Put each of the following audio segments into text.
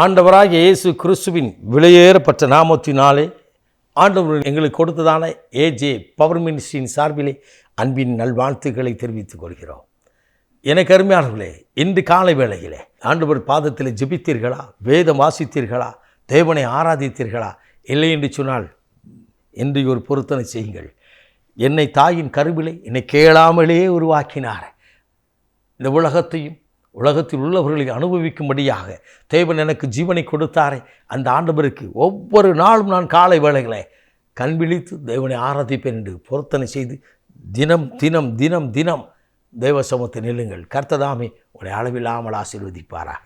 ஆண்டவராக இயேசு கிறிஸ்துவின் விலையேறப்பட்ட நாமத்தினாலே ஆண்டவர் எங்களுக்கு கொடுத்ததான ஏஜே பவர் மினிஸ்ட்ரியின் சார்பிலே அன்பின் நல்வாழ்த்துக்களை தெரிவித்துக் கொள்கிறோம். எனக்கு அருமையானவர்களே இன்று காலை வேளையிலே ஆண்டவர் பாதத்தில் ஜெபித்தீர்களா? வேதம் வாசித்தீர்களா? தேவனை ஆராதித்தீர்களா? இல்லை என்று சொன்னால் என்று ஒரு பொருத்தனை செய்யுங்கள். என்னை தாயின் கருவிலை என்னை கேளாமலே உருவாக்கினார். இந்த உலகத்தையும் உலகத்தில் உள்ளவர்களை அனுபவிக்கும்படியாக தேவன் எனக்கு ஜீவனை கொடுத்தாரே. அந்த ஆண்டவருக்கு ஒவ்வொரு நாளும் நான் காலை வேளைகளை கண் விழித்து தேவனை ஆராதிப்பேன் என்று பொருத்தனை செய்து தினம் தினம் தினம் தினம் தெய்வ சமத்தை நில்லுங்கள். கர்த்ததாமே உங்களை அளவில்லாமல் ஆசீர்வதிப்பாராக.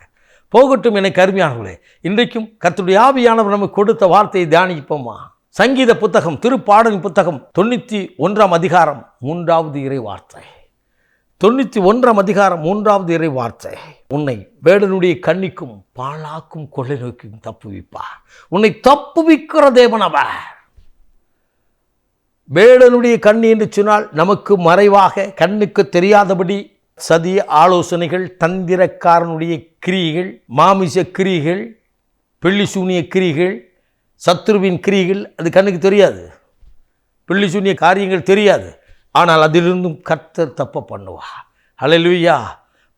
போகட்டும் என கருமையானவர்களே இன்றைக்கும் கர்த்தருடைய ஆவியானவர் நமக்கு கொடுத்த வார்த்தையை தியானிப்போமா? சங்கீத புத்தகம் திருப்பாடலின் புத்தகம் தொண்ணூற்றி ஒன்றாம் அதிகாரம் மூன்றாவது இறை வார்த்தை. தொண்ணூற்றி ஒன்றாம் அதிகாரம் மூன்றாவது இறை வார்த்தை. உன்னை வேடனுடைய கண்ணிக்கும் பாழாக்கும் கொள்ளை நோக்கியும் தப்புவிப்பா. உன்னை தப்புவிக்கிற தேவன் அவர். வேடனுடைய கண்ணி என்று சொன்னால் நமக்கு மறைவாக கண்ணுக்கு தெரியாதபடி சதிய ஆலோசனைகள் தந்திரக்காரனுடைய கிரிகள் மாமிச கிரிகள் பிள்ளி சூனிய கிரிகள் சத்ருவின் கிரிகள் அது கண்ணுக்கு தெரியாது. பிள்ளி சூனிய காரியங்கள் தெரியாது. ஆனால் அதிலிருந்தும் கர்த்தர் தப்ப பண்ணுவா ஹalleluya.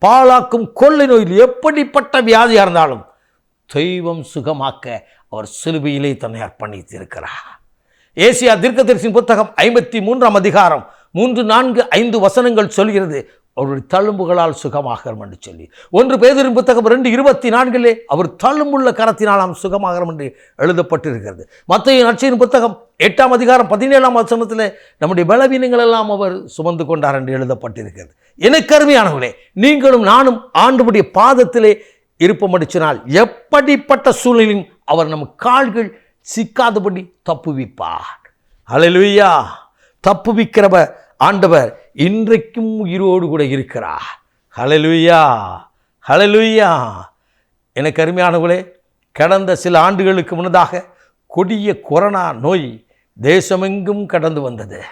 பாழாக்கும் கொள்ளை நோயில் எப்படிப்பட்ட வியாதியாக இருந்தாலும் தெய்வம் சுகமாக்க அவர் சிலுவையிலே தன்னை அர்ப்பணித்திருக்கிறார். ஏசியா தீர்க்கதரிசியின் புத்தகம் ஐம்பத்தி மூன்றாம் அதிகாரம் மூன்று நான்கு ஐந்து வசனங்கள் சொல்கிறது அவருடைய தழும்புகளால் சுகமாகிறோம் என்று சொல்லி. ஒன்று பேதரின் புத்தகம் ரெண்டு இருபத்தி நான்கிலே அவர் தழும்புள்ள கரத்தினால் நாம் சுகமாகிறோம் என்று எழுதப்பட்டிருக்கிறது. மத்திய நட்சியின் புத்தகம் எட்டாம் அதிகாரம் பதினேழாம் வசனத்தில் நம்முடைய பலவீனங்கள் எல்லாம் அவர் சுமந்து கொண்டார் என்று எழுதப்பட்டிருக்கிறது. எனக்கு அருமையானவர்களே நீங்களும் நானும் ஆண்டுபுடைய பாதத்திலே இருப்பம் அடிச்சினால் எப்படிப்பட்ட சூழ்நிலையும் அவர் நம் கால்கள் சிக்காதபடி தப்புவிப்பார். ஹalleluya! தப்புவிக்கிறவ ஆண்டவர் இன்றைக்கும் உயிரோடு கூட இருக்கிறார். ஹalleluya ஹalleluya எனக்கு அருமையானவர்களே கடந்த சில ஆண்டுகளுக்கு முன்னதாக கொடிய கொரோனா நோய் தேசமெங்கும் கடந்து வந்தது.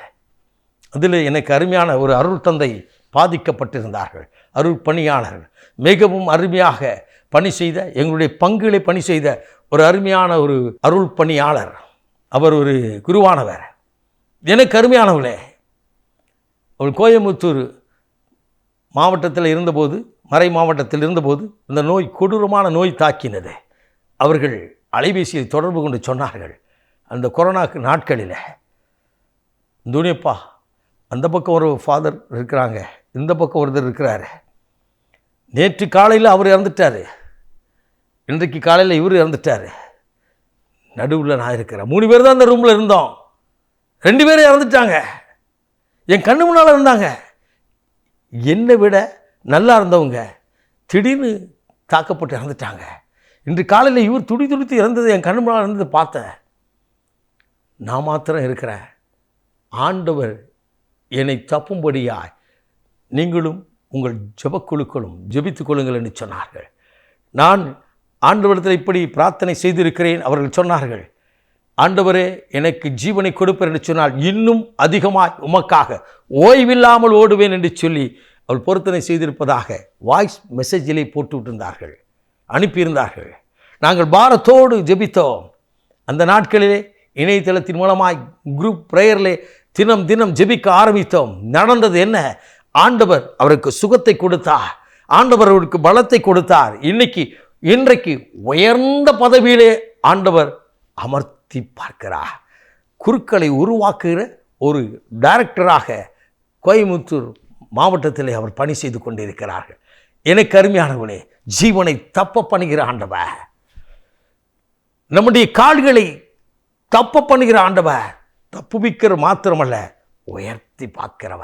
அதில் எனக்கு அருமையான ஒரு அருள் தந்தை பாதிக்கப்பட்டிருந்தார்கள். அருள் பணியாளர்கள் மிகவும் அருமையாக பணி செய்த எங்களுடைய பங்குகளை பணி செய்த ஒரு அருமையான ஒரு அருள் பணியாளர். அவர் ஒரு குருவானவர். எனக்கு அருமையானவர்களே அவள் கோயம்புத்தூர் மாவட்டத்தில் இருந்தபோது மறை மாவட்டத்தில் இருந்தபோது இந்த நோய் கொடூரமான நோய் தாக்கினது. அவர்கள் அலைபேசியை தொடர்பு கொண்டு சொன்னார்கள் அந்த கொரோனாக்கு நாட்களில். துணியப்பா அந்த பக்கம் ஒரு ஃபாதர் இருக்கிறாங்க இந்த பக்கம் ஒருத்தர் இருக்கிறாரு. நேற்று காலையில் அவர் இறந்துட்டார். இன்றைக்கு காலையில் இவர் இறந்துட்டார். நடுவில் நான் இருக்கிறேன். மூணு பேர் தான் அந்த ரூமில் இருந்தோம். ரெண்டு பேரும் இறந்துட்டாங்க. என் கண்ணு முன்னால் இருந்தாங்க. என்னை விட நல்லா இருந்தவங்க திடீர்னு தாக்கப்பட்டு இறந்துட்டாங்க. இன்று காலையில் இவர் துடி துடித்து இறந்தது என் கண்ணு முன்னால் இருந்தது பார்த்தேன். நான் மாத்திரம் இருக்கிறேன் ஆண்டவர் என்னை தப்பும்படியாய் நீங்களும் உங்கள் ஜபக்குழுக்களும் ஜெபித்துக் கொள்ளுங்கள் என்று சொன்னார்கள். நான் ஆண்டவரிடத்தில் இப்படி பிரார்த்தனை செய்திருக்கிறேன் அவர்கள் சொன்னார்கள் ஆண்டவரே எனக்கு ஜீவனை கொடுப்பேன் என்று சொன்னால் இன்னும் அதிகமாய் உமக்காக ஓய்வில்லாமல் ஓடுவேன் என்று சொல்லி அவள் பொருத்தனை செய்திருப்பதாக வாய்ஸ் மெசேஜிலே போட்டு விட்டிருந்தார்கள் அனுப்பியிருந்தார்கள். நாங்கள் பாரத்தோடு ஜெபித்தோம். அந்த நாட்களிலே இணையதளத்தின் மூலமாய் குரூப் ப்ரேயரிலே தினம் தினம் ஜெபிக்க ஆரம்பித்தோம். நடந்தது என்ன? ஆண்டவர் அவருக்கு சுகத்தை கொடுத்தார். ஆண்டவர் அவருக்கு பலத்தை கொடுத்தார். இன்னைக்கு இன்றைக்கு உயர்ந்த பதவியிலே ஆண்டவர் அமர்த்த பார்க்கிறார். குருக்களை உருவாக்குகிற ஒரு டைரக்டராக கோயம்புத்தூர் மாவட்டத்தில் அவர் பணி செய்து கொண்டிருக்கிறார்கள். எனக்கு அருமையானவனே ஜீவனை தப்ப பண்ணுகிற ஆண்டவ நம்முடைய கால்களை தப்ப பண்ணுகிற ஆண்டவ தப்புவிக்கிற மாத்திரமல்ல உயர்த்தி பார்க்கிறவ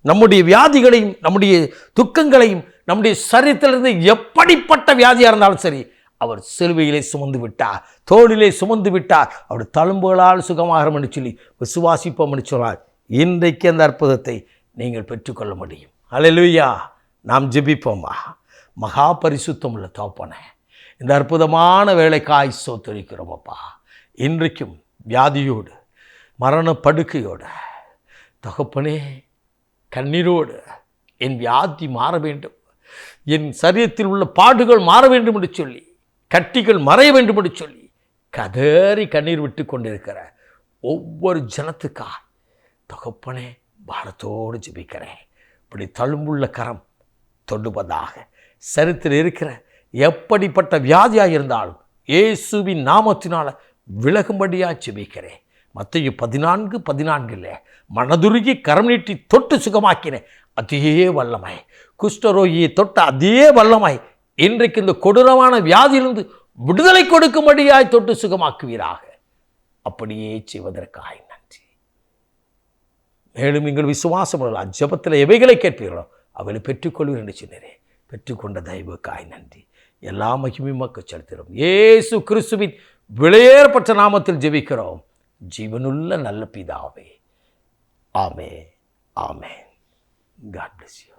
நம்முடைய வியாதிகளையும் நம்முடைய துக்கங்களையும் நம்முடைய சரீரத்திலிருந்து எப்படிப்பட்ட வியாதியாக இருந்தாலும் சரி அவர் சிலுவையிலே சுமந்து விட்டார் தோளிலே சுமந்து விட்டார். அவர் தழும்புகளால் சுகமாகிறோம் என்று சொல்லி விசுவாசிப்போம் என்று சொன்னார். இன்றைக்கு அந்த அற்புதத்தை நீங்கள் பெற்றுக்கொள்ள முடியும். அல்லேலூயா நாம் ஜெபிப்போமா? மகா பரிசுத்தம் உள்ள தோப்பனை இந்த அற்புதமான வேலைக்காய் சோத்தரிக்கிறோம் அப்பா. இன்றைக்கும் வியாதியோடு மரண படுக்கையோடு தகப்பனே கண்ணீரோடு என் வியாதி மாற வேண்டும். என் சரீரத்தில் உள்ள பாடுகள் மாற வேண்டும் என்று சொல்லி கட்டிகள் மறைய வேண்டும் என்று சொல்லி கதறி கண்ணீர் விட்டு கொண்டிருக்கிற ஒவ்வொரு ஜனத்துக்கா தகப்பனே பாரத்தோடு ஜெபிக்கிறேன். இப்படி தழும்புள்ள கரம் தொடுவதாக சரித்திரம் இருக்கிற எப்படிப்பட்ட வியாதியாக இருந்தாலும் இயேசுவின் நாமத்தினால் விலகும்படியாக ஜெபிக்கிறேன். மத்திய பதினான்கு பதினான்கில் மனதுருகி கரம் நீட்டி தொட்டு சுகமாக்கினேன். அதே வல்லமாய் குஷ்டரோகியை தொட்ட அதே வல்லமாய் இன்றைக்கு இந்த கொடூரமான வியாதியிலிருந்து விடுதலை கொடுக்கும்படியாய் தொட்டு சுகமாக்குவீராக. அப்படியே செய்வதற்காய் நன்றி. மேலும் எங்கள் விசுவாசம் ஜபத்தில் எவைகளை கேட்பீர்களோ? அவைகளை பெற்றுக்கொள்வீர் என்று சொன்னேன். பெற்றுக்கொண்ட தயவுக்காய் நன்றி. எல்லா மகிமையும் மக்கள் செலுத்துகிறோம். ஏசு கிறிஸ்துவின் விளையேறப்பட்ட நாமத்தில் ஜெபிக்கிறோம். ஜீவனுள்ள நல்ல பிதாவே. ஆமே ஆமே காட் பிளஸ் யூ